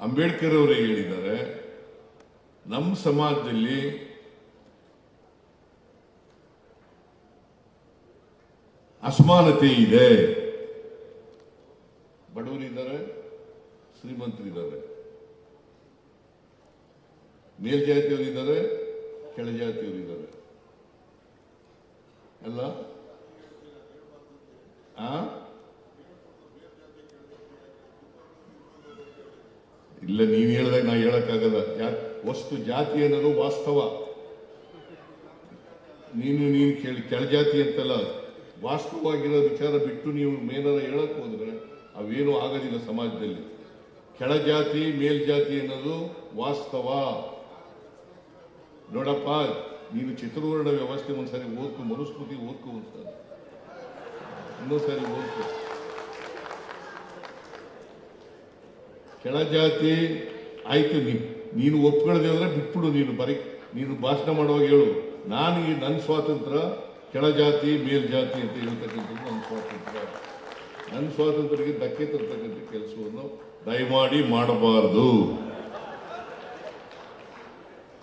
ಅಂಬೇಡ್ಕರ್ ಅವರು ಹೇಳಿದ್ದಾರೆ ನಮ್ಮ ಸಮಾಜದಲ್ಲಿ ಅಸಮಾನತೆ ಇದೆ. ಬಡವರಿದ್ದಾರೆ ಶ್ರೀಮಂತರಿದ್ದಾರೆ. ಮೇಲ್ಜಾತಿಯವರಿದ್ದಾರೆ ಕೆಳಜಾತಿಯವರಿದ್ದಾರೆ. ಅಲ್ಲ? ಆ? ಇಲ್ಲ, ನೀನು ಹೇಳ್ದಾಗ ನಾ ಹೇಳಕ್ಕಾಗಲ್ಲ. ಯಾ ವಸ್ತು ಜಾತಿ ಅನ್ನೋದು ವಾಸ್ತವ. ನೀನು ನೀನು ಕೇಳಿ, ಕೆಳಜಾತಿ ಅಂತಲ್ಲ. ವಾಸ್ತವವಾಗಿರೋ ವಿಚಾರ ಬಿಟ್ಟು ನೀವು ಮೇಲಾರ ಹೇಳಕ್ಕೆ ಹೋದ್ರೆ ಅವೇನು ಆಗೋದಿಲ್ಲ ಸಮಾಜದಲ್ಲಿ. ಕೆಳಜಾತಿ, ಮೇಲ್ಜಾತಿ ಅನ್ನೋದು ವಾಸ್ತವ. ನೋಡಪ್ಪ, ನೀನು ಚಿತ್ರವರ್ಣ ವ್ಯವಸ್ಥೆ ಒಂದ್ಸರಿ ಓದ್ಕೊ ಮನುಸ್ಮೃತಿ ಓದ್ಕೊ ಒಂದ್ಸರಿ ಇನ್ನೊಂದ್ಸರಿ ಓದ್ಕೊ. ಕೆಳಜಾತಿ ಆಯ್ತು ನೀ ನೀನು ಒಪ್ಕೊಳ್ಳದೆ ಹೋದ್ರೆ ಬಿಟ್ಬಿಡು ನೀನು, ಬರೀ ನೀನು ಭಾಷಣ ಮಾಡುವಾಗ ಹೇಳು. ನಾನು ಈ ನನ್ನ ಸ್ವಾತಂತ್ರ್ಯ ಕೆಳಜಾತಿ, ಮೇಲ್ಜಾತಿ ಅಂತ ಹೇಳ್ತಕ್ಕಂಥದ್ದು ನನ್ನ ಸ್ವಾತಂತ್ರ್ಯ. ನನ್ನ ಸ್ವಾತಂತ್ರ್ಯಕ್ಕೆ ಧಕ್ಕೆ ತರ್ತಕ್ಕಂಥ ಕೆಲಸವನ್ನು ದಯಮಾಡಿ ಮಾಡಬಾರದು.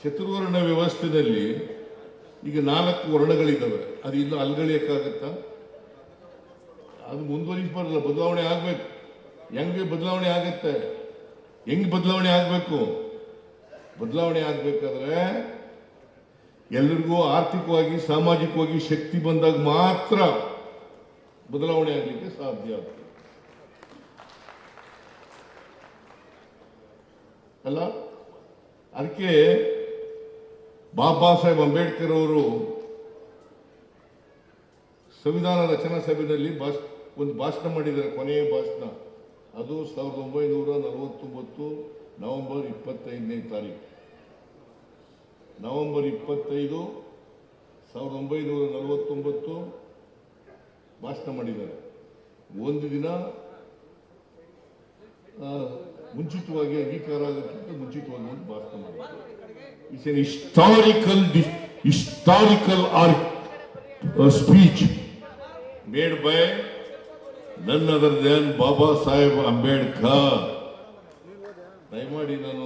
ಚತುರ್ವರ್ಣ ವ್ಯವಸ್ಥೆಯಲ್ಲಿ ಈಗ ನಾಲ್ಕು ವರ್ಣಗಳಿದ್ದಾವೆ ಅದು ಇನ್ನು ಅಲ್ಗಳಿಯಕ್ಕಾಗತ್ತಾ? ಅದು ಮುಂದುವರಿಸಬಾರಲ್ಲ ಬದಲಾವಣೆ ಆಗ್ಬೇಕು. ಹೆಂಗೆ ಬದಲಾವಣೆ ಆಗುತ್ತೆ? ಹೆಂಗ್ ಬದಲಾವಣೆ ಆಗಬೇಕು? ಬದಲಾವಣೆ ಆಗ್ಬೇಕಾದ್ರೆ ಎಲ್ರಿಗೂ ಆರ್ಥಿಕವಾಗಿ, ಸಾಮಾಜಿಕವಾಗಿ ಶಕ್ತಿ ಬಂದಾಗ ಮಾತ್ರ ಬದಲಾವಣೆ ಆಗಲಿಕ್ಕೆ ಸಾಧ್ಯ ಆಗ್ತದೆ. ಅಲ್ಲ? ಅದಕ್ಕೆ ಬಾಬಾ ಸಾಹೇಬ್ ಅಂಬೇಡ್ಕರ್ ಅವರು ಸಂವಿಧಾನ ರಚನಾ ಸಭೆಯಲ್ಲಿ ಭಾಷ ಒಂದು ಭಾಷಣ ಮಾಡಿದ್ದಾರೆ, ಕೊನೆಯ ಭಾಷಣ. ಅದು ಸಾವಿರದ ಒಂಬೈನೂರ ನಲವತ್ತೊಂಬತ್ತು ನವೆಂಬರ್ ಇಪ್ಪತ್ತೈದನೇ ತಾರೀಕು. ನವೆಂಬರ್ ಇಪ್ಪತ್ತೈದು ಸಾವಿರದ ಒಂಬೈನೂರ ನಲವತ್ತೊಂಬತ್ತು ಭಾಷಣ ಮಾಡಿದ್ದಾರೆ. ಒಂದು ದಿನ ಮುಂಚಿತವಾಗಿ, ಅಂಗೀಕಾರ ಆಗೋಕ್ಕಿಂತ ಮುಂಚಿತವಾಗಿ ಒಂದು ಭಾಷಣ ಮಾಡಿದ್ದಾರೆ. It's an historical historical or speech made by ನನ್ ಧ್ಯಾನ್ ಬಾಬಾ ಸಾಹೇಬ್ ಅಂಬೇಡ್ಕರ್. ದಯಮಾಡಿ ನಾನು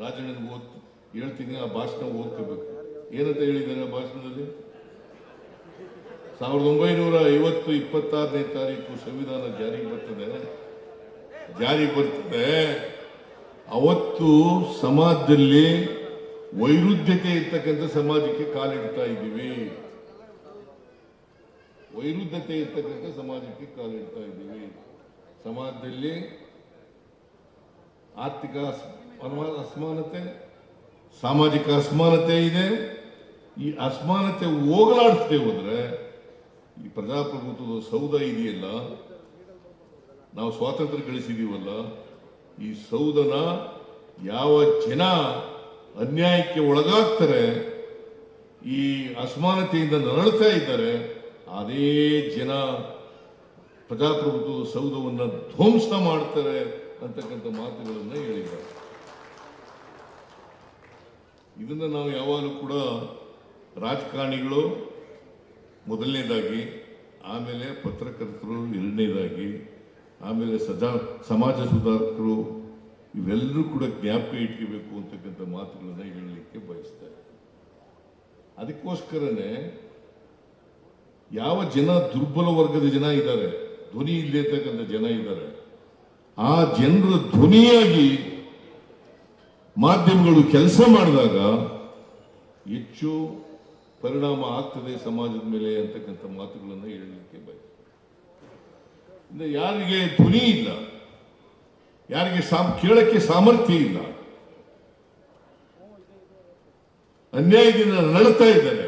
ರಾಜಣ್ಣನಿಗೆ ಓದ್, ಹೇಳ್ತೀನಿ, ಆ ಭಾಷಣ ಓದ್ಕೋಬೇಕು. ಏನಂತ ಹೇಳಿದ್ದಾರೆ ಆ ಭಾಷಣದಲ್ಲಿ? ಸಾವಿರದ ಒಂಬೈನೂರ ಐವತ್ತು ಇಪ್ಪತ್ತಾರನೇ ತಾರೀಕು ಸಂವಿಧಾನ ಜಾರಿಗೆ ಬರ್ತದೆ. ಜಾರಿ ಬರ್ತದೆ. ಅವತ್ತು ಸಮಾಜದಲ್ಲಿ ವೈರುಧ್ಯತೆ ಇರ್ತಕ್ಕಂಥ ಸಮಾಜಕ್ಕೆ ಕಾಲಿಡ್ತಾ ಇದ್ದೀವಿ. ವೈರುಧ್ಯತೆ ಇರ್ತಕ್ಕಂಥ ಸಮಾಜಕ್ಕೆ ಕಾಲಿಡ್ತಾ ಇದ್ದೀವಿ. ಸಮಾಜದಲ್ಲಿ ಆರ್ಥಿಕ ಅಸಮಾನತೆ, ಸಾಮಾಜಿಕ ಅಸಮಾನತೆ ಇದೆ. ಈ ಅಸಮಾನತೆ ಹೋಗಲಾಡಿಸದೆ ಹೋದ್ರೆ ಈ ಪ್ರಜಾಪ್ರಭುತ್ವದ ಸೌಧ ಇದೆಯಲ್ಲ? ನಾವು ಸ್ವಾತಂತ್ರ್ಯ ಗಳಿಸಿದೀವಲ್ಲ? ಈ ಸೌಧನ ಯಾವ ಜನ ಅನ್ಯಾಯಕ್ಕೆ ಒಳಗಾಗ್ತಾರೆ, ಈ ಅಸಮಾನತೆಯಿಂದ ನರಳ್ತಾ ಇದ್ದಾರೆ ಅದೇ ಜನ ಪ್ರಜಾಪ್ರಭುತ್ವದ ಸೌಧವನ್ನು ಧ್ವಂಸ ಮಾಡ್ತಾರೆ ಅಂತಕ್ಕಂಥ ಮಾತುಗಳನ್ನು ಹೇಳಿದ್ದಾರೆ. ಇದನ್ನು ನಾವು ಯಾವಾಗಲೂ ಕೂಡ ರಾಜಕಾರಣಿಗಳು ಮೊದಲನೇದಾಗಿ, ಆಮೇಲೆ ಪತ್ರಕರ್ತರು ಎರಡನೇದಾಗಿ, ಆಮೇಲೆ ಸದಾ ಸಮಾಜ ಸುಧಾರಕರು ಇವೆಲ್ಲರೂ ಕೂಡ ಜ್ಞಾಪಕ ಇಟ್ಕೋಬೇಕು ಅಂತಕ್ಕಂಥ ಮಾತುಗಳನ್ನು ಹೇಳಲಿಕ್ಕೆ ಬಯಸ್ತಾರೆ ಅದಕ್ಕೋಸ್ಕರನೇ ಯಾವ ಜನ ದುರ್ಬಲ ವರ್ಗದ ಜನ ಇದ್ದಾರೆ? ಧ್ವನಿ ಇಲ್ಲತಕ್ಕಂಥ ಜನ ಇದ್ದಾರೆ. ಆ ಜನರ ಧ್ವನಿಯಾಗಿ ಮಾಧ್ಯಮಗಳು ಕೆಲಸ ಮಾಡಿದಾಗ ಹೆಚ್ಚು ಪರಿಣಾಮ ಆಗ್ತದೆ ಸಮಾಜದ ಮೇಲೆ ಅಂತಕ್ಕಂಥ ಮಾತುಗಳನ್ನು ಹೇಳಲಿಕ್ಕೆ ಬಯಸ್ತಾರೆ ಯಾರಿಗೆ ಧ್ವನಿ ಇಲ್ಲ, ಯಾರಿಗೆ ಕೇಳಕ್ಕೆ ಸಾಮರ್ಥ್ಯ ಇಲ್ಲ, ಅನ್ಯಾಯದಿಂದ ನಡತಾ ಇದ್ದಾರೆ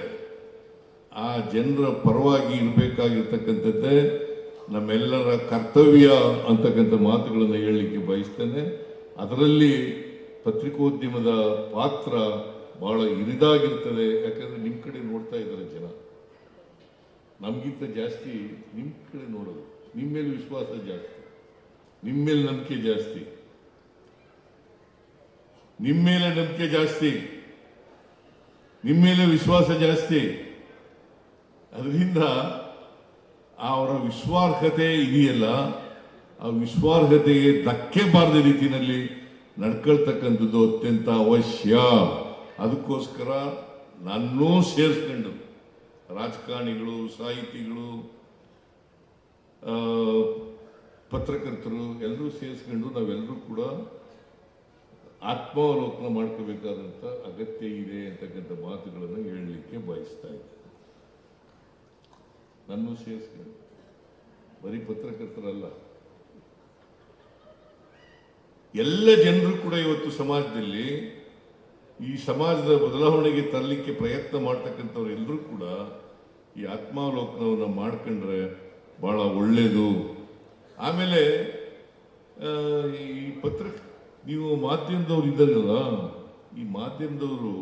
ಆ ಜನರ ಪರವಾಗಿ ಇರಬೇಕಾಗಿರ್ತಕ್ಕಂಥದ್ದೇ ನಮ್ಮೆಲ್ಲರ ಕರ್ತವ್ಯ ಅಂತಕ್ಕಂಥ ಮಾತುಗಳನ್ನು ಹೇಳಲಿಕ್ಕೆ ಬಯಸ್ತೇನೆ. ಅದರಲ್ಲಿ ಪತ್ರಿಕೋದ್ಯಮದ ಪಾತ್ರ ಬಹಳ ಹಿರಿದಾಗಿರ್ತದೆ ಯಾಕಂದ್ರೆ ನಿಮ್ಮ ಕಡೆ ನೋಡ್ತಾ ಇದ್ದಾರೆ ಜನ. ನಮಗಿಂತ ಜಾಸ್ತಿ ನಿಮ್ಮ ಕಡೆ ನೋಡೋದು. ನಿಮ್ಮ ಮೇಲೆ ವಿಶ್ವಾಸ ಜಾಸ್ತಿ. ನಿಮ್ಮ ಮೇಲೆ ನಂಬಿಕೆ ಜಾಸ್ತಿ. ನಿಮ್ಮ ಮೇಲೆ ನಂಬಿಕೆ ಜಾಸ್ತಿ. ನಿಮ್ಮ ಮೇಲೆ ವಿಶ್ವಾಸ ಜಾಸ್ತಿ. ಅದರಿಂದ ಅವರ ವಿಶ್ವಾರ್ಹತೆ ಇದೆಯಲ್ಲ, ಆ ವಿಶ್ವಾರ್ಹತೆಗೆ ಧಕ್ಕೆ ಬಾರದ ರೀತಿಯಲ್ಲಿ ನಡ್ಕೊಳ್ತಕ್ಕಂಥದ್ದು ಅತ್ಯಂತ ಅವಶ್ಯ. ಅದಕ್ಕೋಸ್ಕರ ನನ್ನೂ ಸೇರಿಸ್ಕೊಂಡು ರಾಜಕಾರಣಿಗಳು, ಸಾಹಿತಿಗಳು ಪತ್ರಕರ್ತರು ಎಲ್ಲರೂ ಸೇರಿಸ್ಕೊಂಡು ನಾವೆಲ್ಲರೂ ಕೂಡ ಆತ್ಮಾವಲೋಕನ ಮಾಡ್ಕೋಬೇಕಾದಂಥ ಅಗತ್ಯ ಇದೆ ಅಂತಕ್ಕಂಥ ಮಾತುಗಳನ್ನು ಹೇಳಲಿಕ್ಕೆ ಬಯಸ್ತಾ ಇದ್ದೆ ನನ್ನೂ ಸೇರಿಸ್ಕೊಂಡು ಬರೀ ಪತ್ರಕರ್ತರಲ್ಲ. ಎಲ್ಲ ಜನರು ಕೂಡ ಇವತ್ತು ಸಮಾಜದಲ್ಲಿ ಈ ಸಮಾಜದ ಬದಲಾವಣೆಗೆ ತರಲಿಕ್ಕೆ ಪ್ರಯತ್ನ ಮಾಡ್ತಕ್ಕಂಥವ್ರು ಎಲ್ಲರೂ ಕೂಡ ಈ ಆತ್ಮಾವಲೋಕನವನ್ನು ಮಾಡ್ಕೊಂಡ್ರೆ ಬಹಳ ಒಳ್ಳೆಯದು ಆಮೇಲೆ ಈ ಪತ್ರ, ನೀವು ಮಾಧ್ಯಮದವ್ರು ಇದ್ದಾರಲ್ಲ, ಈ ಮಾಧ್ಯಮದವರು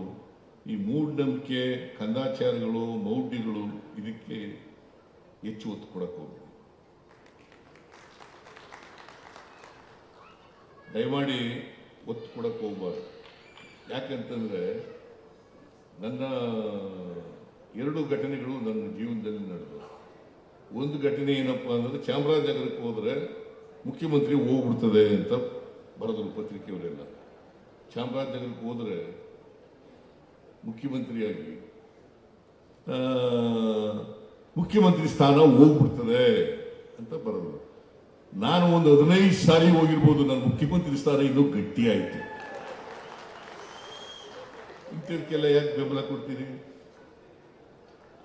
ಈ ಮೂಢನಂಬಿಕೆ, ಕಂದಾಚಾರಗಳು, ಮೌಢ್ಯಗಳು, ಇದಕ್ಕೆ ಹೆಚ್ಚು ಒತ್ತು ಕೊಡಕ್ಕೆ ಹೋಗ್ಬೇಡಿ ದಯಮಾಡಿ ಒತ್ತು ಕೊಡಕ್ಕೆ ಹೋಗ್ಬಾರ್ದು. ಯಾಕೆಂತಂದರೆ ನನ್ನ ಎರಡು ಘಟನೆಗಳು ನನ್ನ ಜೀವನದಲ್ಲಿ ನಡೆದವು. ಒಂದು ಘಟನೆ ಏನಪ್ಪ ಅಂದರೆ ಚಾಮರಾಜನಗರಕ್ಕೆ ಹೋದರೆ ಮುಖ್ಯಮಂತ್ರಿ ಹೋಗ್ಬಿಡ್ತದೆ ಅಂತ ಬರೆದರು ಪತ್ರಿಕೆಯವರೆಲ್ಲ. ಚಾಮರಾಜನಗರಕ್ಕೆ ಹೋದರೆ ಮುಖ್ಯಮಂತ್ರಿಯಾಗಿ ಮುಖ್ಯಮಂತ್ರಿ ಸ್ಥಾನ ಹೋಗ್ಬಿಡ್ತದೆ ಅಂತ ಬರೋದು. ನಾನು ಒಂದು ಹದಿನೈದು ಸಾರಿ ಹೋಗಿರ್ಬೋದು ನನ್ನ ಮುಖ್ಯಮಂತ್ರಿ ಸ್ಥಾನ ಇನ್ನೂ ಗಟ್ಟಿ ಆಯ್ತು. ಇಂಥದಕ್ಕೆಲ್ಲ ಯಾಕೆ ಬೆಂಬಲ ಕೊಡ್ತೀರಿ?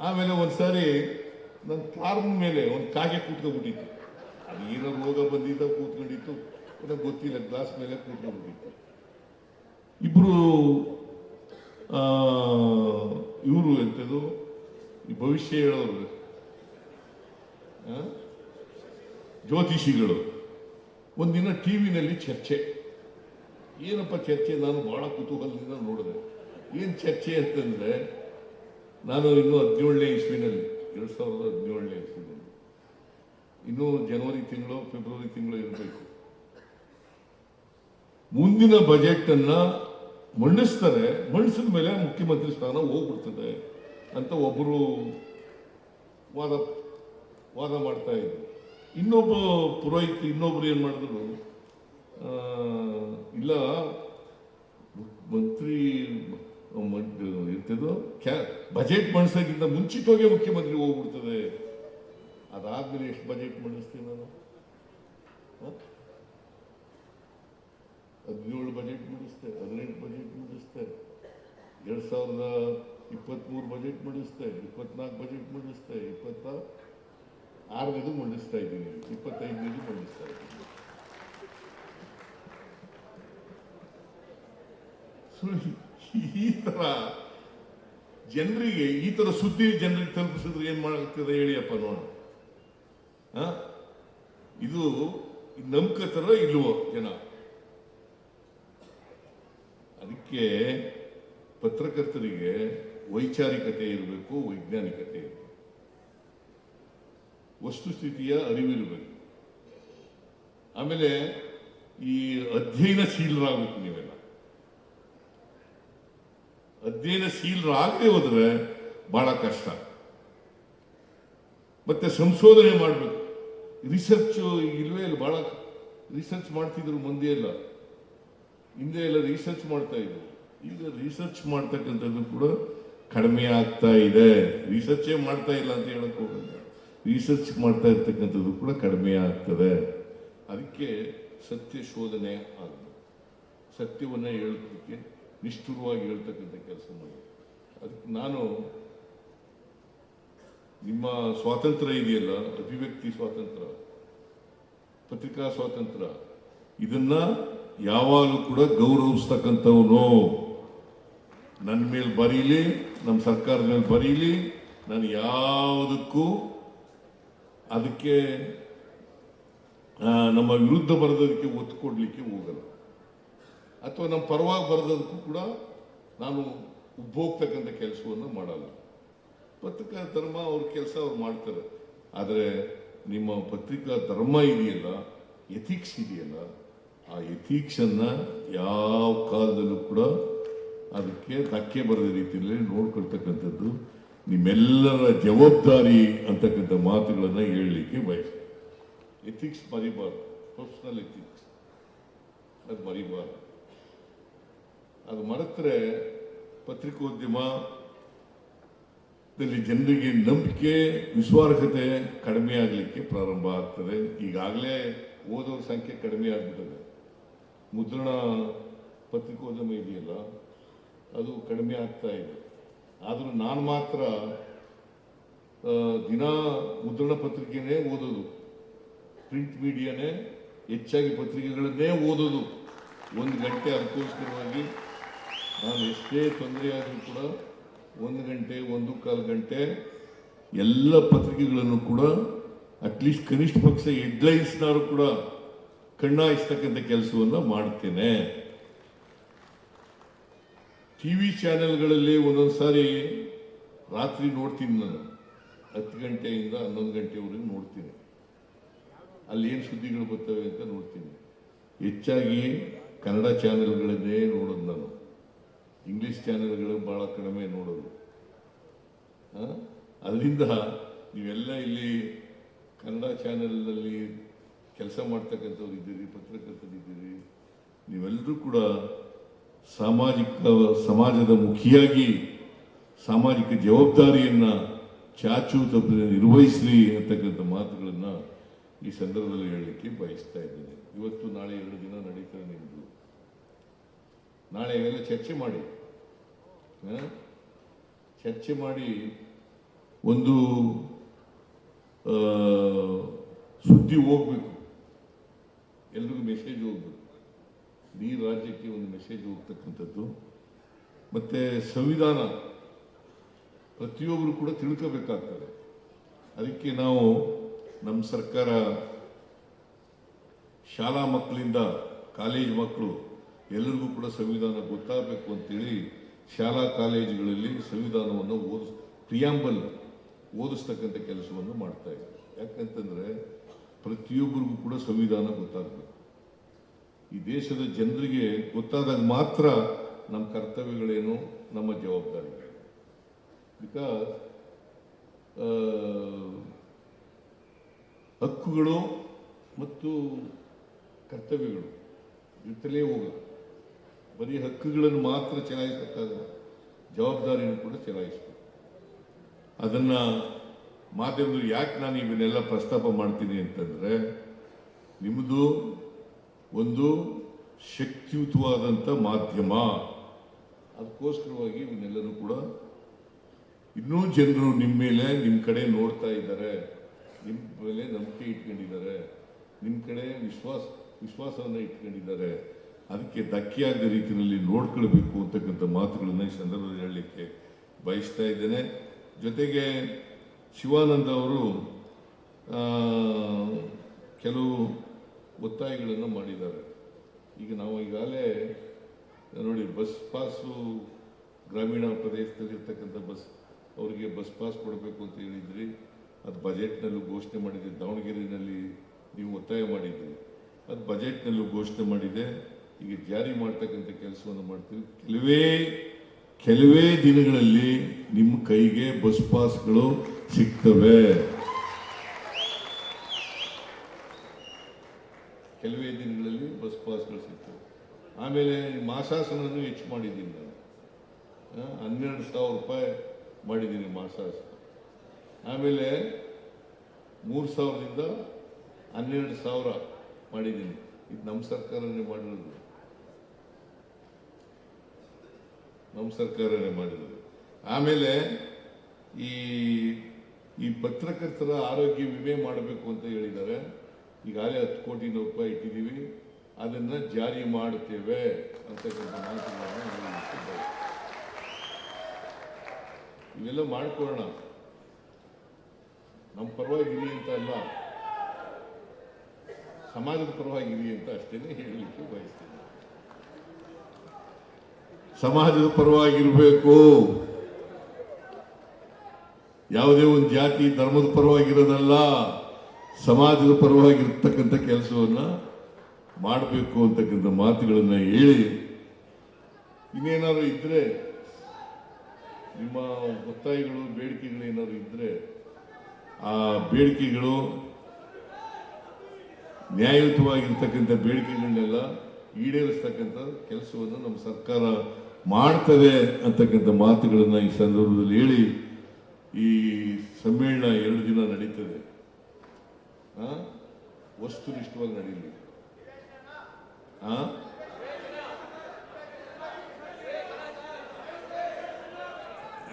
ಆಮೇಲೆ ಒಂದ್ಸಾರಿ ನನ್ನ ಫಾರ್ಮ್ ಮೇಲೆ ಒಂದು ಕಾಗೆ ಕೂತ್ಕೊಂಡ್ಬಿಟ್ಟಿತ್ತು. ಅದು ಏನೋ ರೋಗ ಬಂದಿದ್ದ ಕೂತ್ಕೊಂಡಿತ್ತು. ನನಗೆ ಗೊತ್ತಿಲ್ಲ, ಗ್ಲಾಸ್ ಮೇಲೆ ಕೂತ್ಕೊಂಡ್ಬಿಟ್ಟಿತ್ತು. ಇಬ್ರು ಇವರು ಎಂಥದ್ದು ಈ ಭವಿಷ್ಯ ಹೇಳೋರು? ಜ್ಯೋತಿಷಿಗಳು. ಒಂದಿನ ಟಿ ವಿನಲ್ಲಿ ಚರ್ಚೆ. ಏನಪ್ಪ ಚರ್ಚೆ? ನಾನು ಬಹಳ ಕುತೂಹಲದಿಂದ ನೋಡಿದೆ. ಏನು ಚರ್ಚೆ ಅಂತಂದರೆ, ನಾನು ಇನ್ನೂ ಹದಿನೇಳನೇ ಇಸ್ವಿನಲ್ಲಿ, ಎರಡು ಸಾವಿರದ ಹದಿನೇಳನೇ ಇಸ್ವಿನಲ್ಲಿ. ಇನ್ನೂ ಜನವರಿ ತಿಂಗಳು, ಫೆಬ್ರವರಿ ತಿಂಗಳು ಇರಬೇಕು. ಮುಂದಿನ ಬಜೆಟ್ ಅನ್ನ ಮಂಡಿಸ್ತಾರೆ. ಮಂಡಿಸಿದ ಮೇಲೆ ಮುಖ್ಯಮಂತ್ರಿ ಸ್ಥಾನ ಹೋಗ್ಬಿಡ್ತದೆ ಅಂತ ಒಬ್ಬರು ವಾದ ವಾದ ಮಾಡ್ತಾ ಇದ್ರು ಇನ್ನೊಬ್ಬ ಪುರೋಹಿತ ಇನ್ನೊಬ್ರು ಏನು ಮಾಡಿದ್ರು? ಇಲ್ಲ, ಮಂತ್ರಿ ಇರ್ತದೋ ಕ್ಯಾ, ಬಜೆಟ್ ಮಂಡಿಸೋಕ್ಕಿಂತ ಮುಂಚಿತವಾಗಿ ಮುಖ್ಯಮಂತ್ರಿ ಹೋಗ್ಬಿಡ್ತದೆ. ಅದಾದ್ಮೇಲೆ ಎಷ್ಟು ಬಜೆಟ್ ಮಂಡಿಸ್ತೀನಿ ನಾನು? ಹದಿನೇಳು ಬಜೆಟ್ ಮಂಡಿಸ್ತೆ, ಹದಿನೆಂಟು ಬಜೆಟ್ ಮಂಡಿಸ್ತೆ, ಎರಡು ಸಾವಿರದ ಇಪ್ಪತ್ತ್ಮೂರು ಬಜೆಟ್ ಮಂಡಿಸ್ತೆ, ಇಪ್ಪತ್ನಾಲ್ಕು ಬಜೆಟ್ ಮಂಡಿಸ್ತೆ, ಇಪ್ಪತ್ತ ಆರನೇದು ಮಂಡಿಸ್ತಾ ಇದ್ದೀನಿ, ಇಪ್ಪತ್ತೈದನೇದು ಮಂಡಿಸ್ತಾ ಇದ್ದೀನಿ. ಈ ತರ ಜನರಿಗೆ, ಈ ತರ ಸುದ್ದಿ ಜನರಿಗೆ ತಲುಪಿಸಿದ್ರೆ ಏನ್ ಹೇಳಿ ಹೇಳಿಯಪ್ಪ ನೋಡ? ಇದು ನಂಬ್ಕತರ ಇಲ್ವೋ ಜನ? ಅದಕ್ಕೆ ಪತ್ರಕರ್ತರಿಗೆ ವೈಚಾರಿಕತೆ ಇರಬೇಕು, ವೈಜ್ಞಾನಿಕತೆ ಇರಬೇಕು. ವಸ್ತುಸ್ಥಿತಿಯ ಅರಿವಿರಬೇಕು ಆಮೇಲೆ ಈ ಅಧ್ಯಯನಶೀಲರಾಗಬೇಕು ನೀವೆಲ್ಲ. ಅಧ್ಯಯನಶೀಲರಾಗದೆ ಹೋದ್ರೆ ಬಹಳ ಕಷ್ಟ. ಮತ್ತೆ ಸಂಶೋಧನೆ ಮಾಡಬೇಕು. ರಿಸರ್ಚ್ ಇಲ್ವೇ ಇಲ್ಲ, ಬಹಳ ರಿಸರ್ಚ್ ಮಾಡ್ತಿದ್ರು ಮುಂದೆ ಎಲ್ಲ ಹಿಂದೆ ಎಲ್ಲ ರಿಸರ್ಚ್ ಮಾಡ್ತಾ ಇದ್ರು. ಈಗ ರಿಸರ್ಚ್ ಮಾಡ್ತಕ್ಕಂಥದ್ದು ಕೂಡ ಕಡಿಮೆ ಆಗ್ತಾ ಇದೆ. ರಿಸರ್ಚೇ ಮಾಡ್ತಾ ಇಲ್ಲ ಅಂತ ಹೇಳಕ್ ಹೋಗಲ್ಲ. ರಿಸರ್ಚ್ ಮಾಡ್ತಾ ಇರ್ತಕ್ಕಂಥದ್ದು ಕೂಡ ಕಡಿಮೆ ಆಗ್ತದೆ. ಅದಕ್ಕೆ ಸತ್ಯ ಶೋಧನೆ ಆಗಬೇಕು. ಸತ್ಯವನ್ನು ಹೇಳೋದಕ್ಕೆ ನಿಷ್ಠುರವಾಗಿ ಹೇಳ್ತಕ್ಕಂಥ ಕೆಲಸ ಮಾಡಿ ಅದಕ್ಕೆ ನಾನು ನಿಮ್ಮ ಸ್ವಾತಂತ್ರ್ಯ ಇದೆಯಲ್ಲ, ಅಭಿವ್ಯಕ್ತಿ ಸ್ವಾತಂತ್ರ್ಯ, ಪತ್ರಿಕಾ ಸ್ವಾತಂತ್ರ್ಯ, ಇದನ್ನ ಯಾವಾಗಲೂ ಕೂಡ ಗೌರವಿಸ್ತಕ್ಕಂಥವನು. ನನ್ನ ಮೇಲೆ ಬರೀಲಿ ನಮ್ಮ ಸರ್ಕಾರದ ಮೇಲೆ ಬರೀಲಿ, ನಾನು ಯಾವುದಕ್ಕೂ ಅದಕ್ಕೆ ನಮ್ಮ ವಿರುದ್ಧ ಬರೆದೋದಕ್ಕೆ ಒತ್ತು ಕೊಡಲಿಕ್ಕೆ ಹೋಗಲ್ಲ. ಅಥವಾ ನಮ್ಮ ಪರವಾಗಿ ಬರೆದೋದಕ್ಕೂ ಕೂಡ ನಾನು ಉಬ್ಬೋಗ್ತಕ್ಕಂಥ ಕೆಲಸವನ್ನು ಮಾಡಲ್ಲ. ಪತ್ರಿಕಾ ಧರ್ಮ ಅವ್ರ ಕೆಲಸ ಅವ್ರು ಮಾಡ್ತಾರೆ. ಆದರೆ ನಿಮ್ಮ ಪತ್ರಿಕಾ ಧರ್ಮ ಇದೆಯಲ್ಲ, ಎಥಿಕ್ಸ್ ಇದೆಯಲ್ಲ, ಆ ಎಥಿಕ್ಸನ್ನು ಯಾವ ಕಾಲದಲ್ಲೂ ಕೂಡ ಅದಕ್ಕೆ ಧಕ್ಕೆ ಬರದ ರೀತಿಯಲ್ಲಿ ನೋಡ್ಕೊಳ್ತಕ್ಕಂಥದ್ದು ನಿಮ್ಮೆಲ್ಲರ ಜವಾಬ್ದಾರಿ ಅಂತಕ್ಕಂಥ ಮಾತುಗಳನ್ನು ಹೇಳಲಿಕ್ಕೆ ಬಯಸ್ತೇನೆ. ಎಥಿಕ್ಸ್ ಮರಿಬಾರ್ದು. ಪರ್ಸನಲ್ ಎಥಿಕ್ಸ್ ಅದು ಮರಿಬಾರ್ದು. ಅದು ಮರೆತರೆ ಪತ್ರಿಕೋದ್ಯಮದಲ್ಲಿ ಜನರಿಗೆ ನಂಬಿಕೆ, ವಿಶ್ವಾರ್ಹತೆ ಕಡಿಮೆ ಆಗಲಿಕ್ಕೆ ಪ್ರಾರಂಭ ಆಗ್ತದೆ. ಈಗಾಗಲೇ ಓದೋರ ಸಂಖ್ಯೆ ಕಡಿಮೆ ಆಗ್ಬಿಟ್ಟಿದೆ. ಮುದ್ರಣ ಪತ್ರಿಕೋದ್ಯಮ ಇದೆಯಲ್ಲ, ಅದು ಕಡಿಮೆ ಆಗ್ತಾ ಇದೆ. ಆದರೂ ನಾನು ಮಾತ್ರ ದಿನ ಮುದ್ರಣ ಪತ್ರಿಕೆನೇ ಓದೋದು. ಪ್ರಿಂಟ್ ಮೀಡಿಯಾನೇ ಹೆಚ್ಚಾಗಿ ಪತ್ರಿಕೆಗಳನ್ನೇ ಓದೋದು. ಒಂದು ಗಂಟೆ ಅದಕ್ಕೋಸ್ಕರವಾಗಿ ನಾನು ಎಷ್ಟೇ ತೊಂದರೆ ಆದರೂ ಕೂಡ ಒಂದು ಗಂಟೆ, ಒಂದು ಕಾಲು ಗಂಟೆ ಎಲ್ಲ ಪತ್ರಿಕೆಗಳನ್ನು ಕೂಡ ಅಟ್ಲೀಸ್ಟ್ ಕನಿಷ್ಠ ಪಕ್ಷ ಹೆಡ್ಲೈನ್ಸ್ನಾರು ಕೂಡ ಕಣ್ಣಾಯಿಸ್ತಕ್ಕಂಥ ಕೆಲಸವನ್ನು ಮಾಡ್ತೇನೆ. ಟಿ ವಿ ಚಾನೆಲ್ಗಳಲ್ಲಿ ಒಂದೊಂದು ಸಾರಿ ರಾತ್ರಿ ನೋಡ್ತೀನಿ ನಾನು. ಹತ್ತು ಗಂಟೆಯಿಂದ ಹನ್ನೊಂದು ಗಂಟೆವರೆಗೂ ನೋಡ್ತೀನಿ. ಅಲ್ಲಿ ಏನು ಸುದ್ದಿಗಳು ಬರ್ತವೆ ಅಂತ ನೋಡ್ತೀನಿ. ಹೆಚ್ಚಾಗಿ ಕನ್ನಡ ಚಾನೆಲ್ಗಳನ್ನೇ ನೋಡೋದು ನಾನು. ಇಂಗ್ಲೀಷ್ ಚಾನೆಲ್ಗಳು ಭಾಳ ಕಡಿಮೆ ನೋಡೋದು. ಅಲ್ಲಿಂದ ನೀವೆಲ್ಲ ಇಲ್ಲಿ ಕನ್ನಡ ಚಾನೆಲ್ನಲ್ಲಿ ಕೆಲಸ ಮಾಡ್ತಕ್ಕಂಥವ್ರು ಇದ್ದೀರಿ, ಪತ್ರಕರ್ತರಿದ್ದೀರಿ, ನೀವೆಲ್ಲರೂ ಕೂಡ ಸಾಮಾಜಿಕ ಸಮಾಜದ ಮುಖಿಯಾಗಿ ಸಾಮಾಜಿಕ ಜವಾಬ್ದಾರಿಯನ್ನು ಚಾಚು ತಪ್ಪದೆ ನಿರ್ವಹಿಸಲಿ ಅಂತಕ್ಕಂಥ ಮಾತುಗಳನ್ನು ಈ ಸಂದರ್ಭದಲ್ಲಿ ಹೇಳಲಿಕ್ಕೆ ಬಯಸ್ತಾ ಇದ್ದೇನೆ. ಇವತ್ತು ನಾಳೆ ಎರಡು ದಿನ ನಡೀತಾರೆ ನಿಮ್ಮದು ನಾಳೆ ಎಲ್ಲ ಚರ್ಚೆ ಮಾಡಿ? ಚರ್ಚೆ ಮಾಡಿ ಒಂದು ಸುದ್ದಿ ಹೋಗ್ಬೇಕು. ಎಲ್ರಿಗೂ ಮೆಸೇಜ್ ಹೋಗ್ಬೇಕು. ಇಡೀ ರಾಜ್ಯಕ್ಕೆ ಒಂದು ಮೆಸೇಜ್ ಹೋಗ್ತಕ್ಕಂಥದ್ದು. ಮತ್ತೆ ಸಂವಿಧಾನ, ಪ್ರತಿಯೊಬ್ಬರು ಕೂಡ ತಿಳ್ಕೋಬೇಕಾಗ್ತದೆ. ಅದಕ್ಕೆ ನಾವು ನಮ್ಮ ಸರ್ಕಾರ ಶಾಲಾ ಮಕ್ಕಳಿಂದ ಕಾಲೇಜ್ ಮಕ್ಕಳು ಎಲ್ಲರಿಗೂ ಕೂಡ ಸಂವಿಧಾನ ಗೊತ್ತಾಗಬೇಕು ಅಂತೇಳಿ ಶಾಲಾ ಕಾಲೇಜುಗಳಲ್ಲಿ ಸಂವಿಧಾನವನ್ನು ಓದಿಸ್, ಪ್ರಿಯಾಂಬಲ್ ಓದಿಸ್ತಕ್ಕಂಥ ಕೆಲಸವನ್ನು ಮಾಡ್ತಾ ಇದ್ದಾರೆ ಯಾಕಂತಂದರೆ ಪ್ರತಿಯೊಬ್ಬರಿಗೂ ಕೂಡ ಸಂವಿಧಾನ ಗೊತ್ತಾಗಬೇಕು. ಈ ದೇಶದ ಜನರಿಗೆ ಗೊತ್ತಾದಾಗ ಮಾತ್ರ ನಮ್ಮ ಕರ್ತವ್ಯಗಳೇನು, ನಮ್ಮ ಜವಾಬ್ದಾರಿಗಳು. ಬಿಕಾಸ್ ಹಕ್ಕುಗಳು ಮತ್ತು ಕರ್ತವ್ಯಗಳು ಇರ್ತಲೇ ಹೋಗ ಬರೀ ಹಕ್ಕುಗಳನ್ನು ಮಾತ್ರ ಚಲಾಯಿಸಬೇಕಾದ್ರೆ ಜವಾಬ್ದಾರಿಯನ್ನು ಕೂಡ ಚಲಾಯಿಸಬೇಕು. ಅದನ್ನು ಮಾಧ್ಯಮದಲ್ಲಿ ಯಾಕೆ ನಾನು ಇವನ್ನೆಲ್ಲ ಪ್ರಸ್ತಾಪ ಮಾಡ್ತೀನಿ ಅಂತಂದರೆ ನಿಮ್ಮದು ಒಂದು ಶಕ್ತಿಯುತವಾದಂಥ ಮಾಧ್ಯಮ. ಅದಕ್ಕೋಸ್ಕರವಾಗಿ ಇವನ್ನೆಲ್ಲರೂ ಕೂಡ ಇನ್ನೂ ಜನರು ನಿಮ್ಮ ಮೇಲೆ ನಿಮ್ಮ ಕಡೆ ನೋಡ್ತಾ ಇದ್ದಾರೆ. ನಿಮ್ಮ ಮೇಲೆ ನಂಬಿಕೆ ಇಟ್ಕೊಂಡಿದ್ದಾರೆ. ನಿಮ್ಮ ಕಡೆ ವಿಶ್ವಾಸ, ವಿಶ್ವಾಸವನ್ನು ಇಟ್ಕೊಂಡಿದ್ದಾರೆ. ಅದಕ್ಕೆ ಧಕ್ಕೆಯಾಗದ ರೀತಿಯಲ್ಲಿ ನೋಡ್ಕೊಳ್ಬೇಕು ಅಂತಕ್ಕಂಥ ಮಾತುಗಳನ್ನು ಈ ಸಂದರ್ಭದಲ್ಲಿ ಹೇಳಲಿಕ್ಕೆ ಬಯಸ್ತಾ ಇದ್ದೇನೆ. ಜೊತೆಗೆ ಶಿವಾನಂದ ಅವರು ಕೆಲವು ಒತ್ತಾಯಗಳನ್ನು ಮಾಡಿದ್ದಾರೆ. ಈಗ ನಾವು ಈಗಾಗಲೇ ನೋಡಿ ಬಸ್ ಪಾಸು ಗ್ರಾಮೀಣ ಪ್ರದೇಶದಲ್ಲಿ ಇರ್ತಕ್ಕಂಥ ಬಸ್ ಅವರಿಗೆ ಬಸ್ ಪಾಸ್ ಕೊಡಬೇಕು ಅಂತ ಹೇಳಿದ್ರಿ. ಅದು ಬಜೆಟ್ನಲ್ಲೂ ಘೋಷಣೆ ಮಾಡಿದೆ. ದಾವಣಗೆರೆಯಲ್ಲಿ ನೀವು ಒತ್ತಾಯ ಮಾಡಿದ್ರಿ. ಅದು ಬಜೆಟ್ನಲ್ಲೂ ಘೋಷಣೆ ಮಾಡಿದೆ. ಈಗ ಜಾರಿ ಮಾಡ್ತಕ್ಕಂಥ ಕೆಲಸವನ್ನು ಮಾಡ್ತೀವಿ. ಕೆಲವೇ ಕೆಲವೇ ದಿನಗಳಲ್ಲಿ ನಿಮ್ಮ ಕೈಗೆ ಬಸ್ ಪಾಸ್ಗಳು ಸಿಗ್ತವೆ. ಕೆಲವೇ ದಿನಗಳಲ್ಲಿ ಬಸ್ ಪಾಸ್ಗಳು ಸಿಗ್ತವೆ. ಆಮೇಲೆ ಮಾಸಾಸನನ್ನು ಹೆಚ್ಚು ಮಾಡಿದ್ದೀನಿ ನಾನು. ಹನ್ನೆರಡು ಸಾವಿರ ರೂಪಾಯಿ ಮಾಡಿದ್ದೀನಿ ಮಾಸಾಸ ಆಮೇಲೆ ಮೂರು ಸಾವಿರದಿಂದ ಹನ್ನೆರಡು ಸಾವಿರ ಮಾಡಿದ್ದೀನಿ. ಇದು ನಮ್ಮ ಸರ್ಕಾರನೇ ಮಾಡಿರೋದು. ನಮ್ಮ ಸರ್ಕಾರನೇ ಮಾಡಿರೋದು. ಆಮೇಲೆ ಈ ಈ ಪತ್ರಕರ್ತರ ಆರೋಗ್ಯ ವಿಮೆ ಮಾಡಬೇಕು ಅಂತ ಹೇಳಿದ್ದಾರೆ. ಈಗಾಗಲೇ ಹತ್ತು ಕೋಟಿ ರೂಪಾಯಿ ಇಟ್ಟಿದ್ದೀವಿ. ಅದನ್ನ ಜಾರಿ ಮಾಡುತ್ತೇವೆ ಅಂತಕ್ಕಂಥ ಮಾತುಗಳನ್ನು. ಇವೆಲ್ಲ ಮಾಡಿಕೊಳ್ಳೋಣ. ನಮ್ಮ ಪರವಾಗಿರಿ ಅಂತ ಅಲ್ಲ. ಸಮಾಜದ ಪರವಾಗಿರಿ ಅಂತ ಅಷ್ಟೇ ಹೇಳಲಿಕ್ಕೆ ಬಯಸ್ತೇನೆ. ಸಮಾಜದ ಪರವಾಗಿರಬೇಕು. ಯಾವುದೇ ಒಂದು ಜಾತಿ ಧರ್ಮದ ಪರವಾಗಿರೋದಲ್ಲ. ಸಮಾಜದ ಪರವಾಗಿರ್ತಕ್ಕಂಥ ಕೆಲಸವನ್ನ ಮಾಡಬೇಕು ಅಂತಕ್ಕಂಥ ಮಾತುಗಳನ್ನು ಹೇಳಿ, ಇನ್ನೇನಾದ್ರೂ ಇದ್ದರೆ ನಿಮ್ಮ ಒತ್ತಾಯಗಳು, ಬೇಡಿಕೆಗಳು ಏನಾದ್ರು ಇದ್ದರೆ ಆ ಬೇಡಿಕೆಗಳು, ನ್ಯಾಯಯುತವಾಗಿರ್ತಕ್ಕಂಥ ಬೇಡಿಕೆಗಳನ್ನೆಲ್ಲ ಈಡೇರಿಸ್ತಕ್ಕಂಥ ಕೆಲಸವನ್ನು ನಮ್ಮ ಸರ್ಕಾರ ಮಾಡ್ತದೆ ಅಂತಕ್ಕಂಥ ಮಾತುಗಳನ್ನು ಈ ಸಂದರ್ಭದಲ್ಲಿ ಹೇಳಿ ಈ ಸಮ್ಮೇಳನ ಎರಡು ದಿನ ನಡೀತದೆ? ವಸ್ತುನಿಷ್ಠವಾಗಿ ನಡೀಲಿ?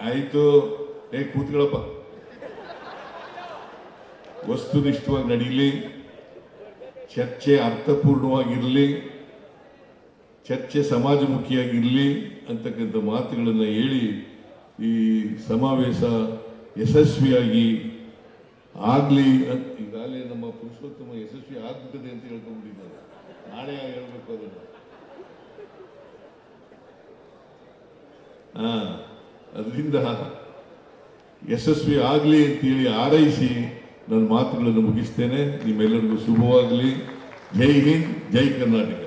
ಆಯ್ತು. ಏ ಕೂತ್ಕೊಳ್ಳಪ್ಪ ವಸ್ತುನಿಷ್ಠವಾಗಿ ನಡೀಲಿ. ಚರ್ಚೆ ಅರ್ಥಪೂರ್ಣವಾಗಿರಲಿ. ಚರ್ಚೆ ಸಮಾಜಮುಖಿಯಾಗಿರಲಿ ಅಂತಕ್ಕಂಥ ಮಾತುಗಳನ್ನು ಹೇಳಿ ಈ ಸಮಾವೇಶ ಯಶಸ್ವಿಯಾಗಿ ಆಗಲಿ, ಈಗಾಗಲೇ ನಮ್ಮ ಪುರುಷೋತ್ತಮ ಯಶಸ್ವಿ ಆಗ್ಬಿಟ್ಟಿದೆ ಅಂತ ಹೇಳ್ಕೊಂಡ್ಬಿಟ್ಟಿದ್ದಾರೆ. ನಾಳೆ ಹೇಳ್ಬೇಕು ಅದನ್ನು? ಹಾ, ಅದರಿಂದ ಯಶಸ್ವಿ ಆಗಲಿ ಅಂತೇಳಿ ಆರೈಸಿ ನನ್ನ ಮಾತುಗಳನ್ನು ಮುಗಿಸ್ತೇನೆ. ನಿಮ್ಮೆಲ್ಲರಿಗೂ ಶುಭವಾಗಲಿ. ಜೈ ಹಿಂದ್, ಜೈ ಕರ್ನಾಟಕ.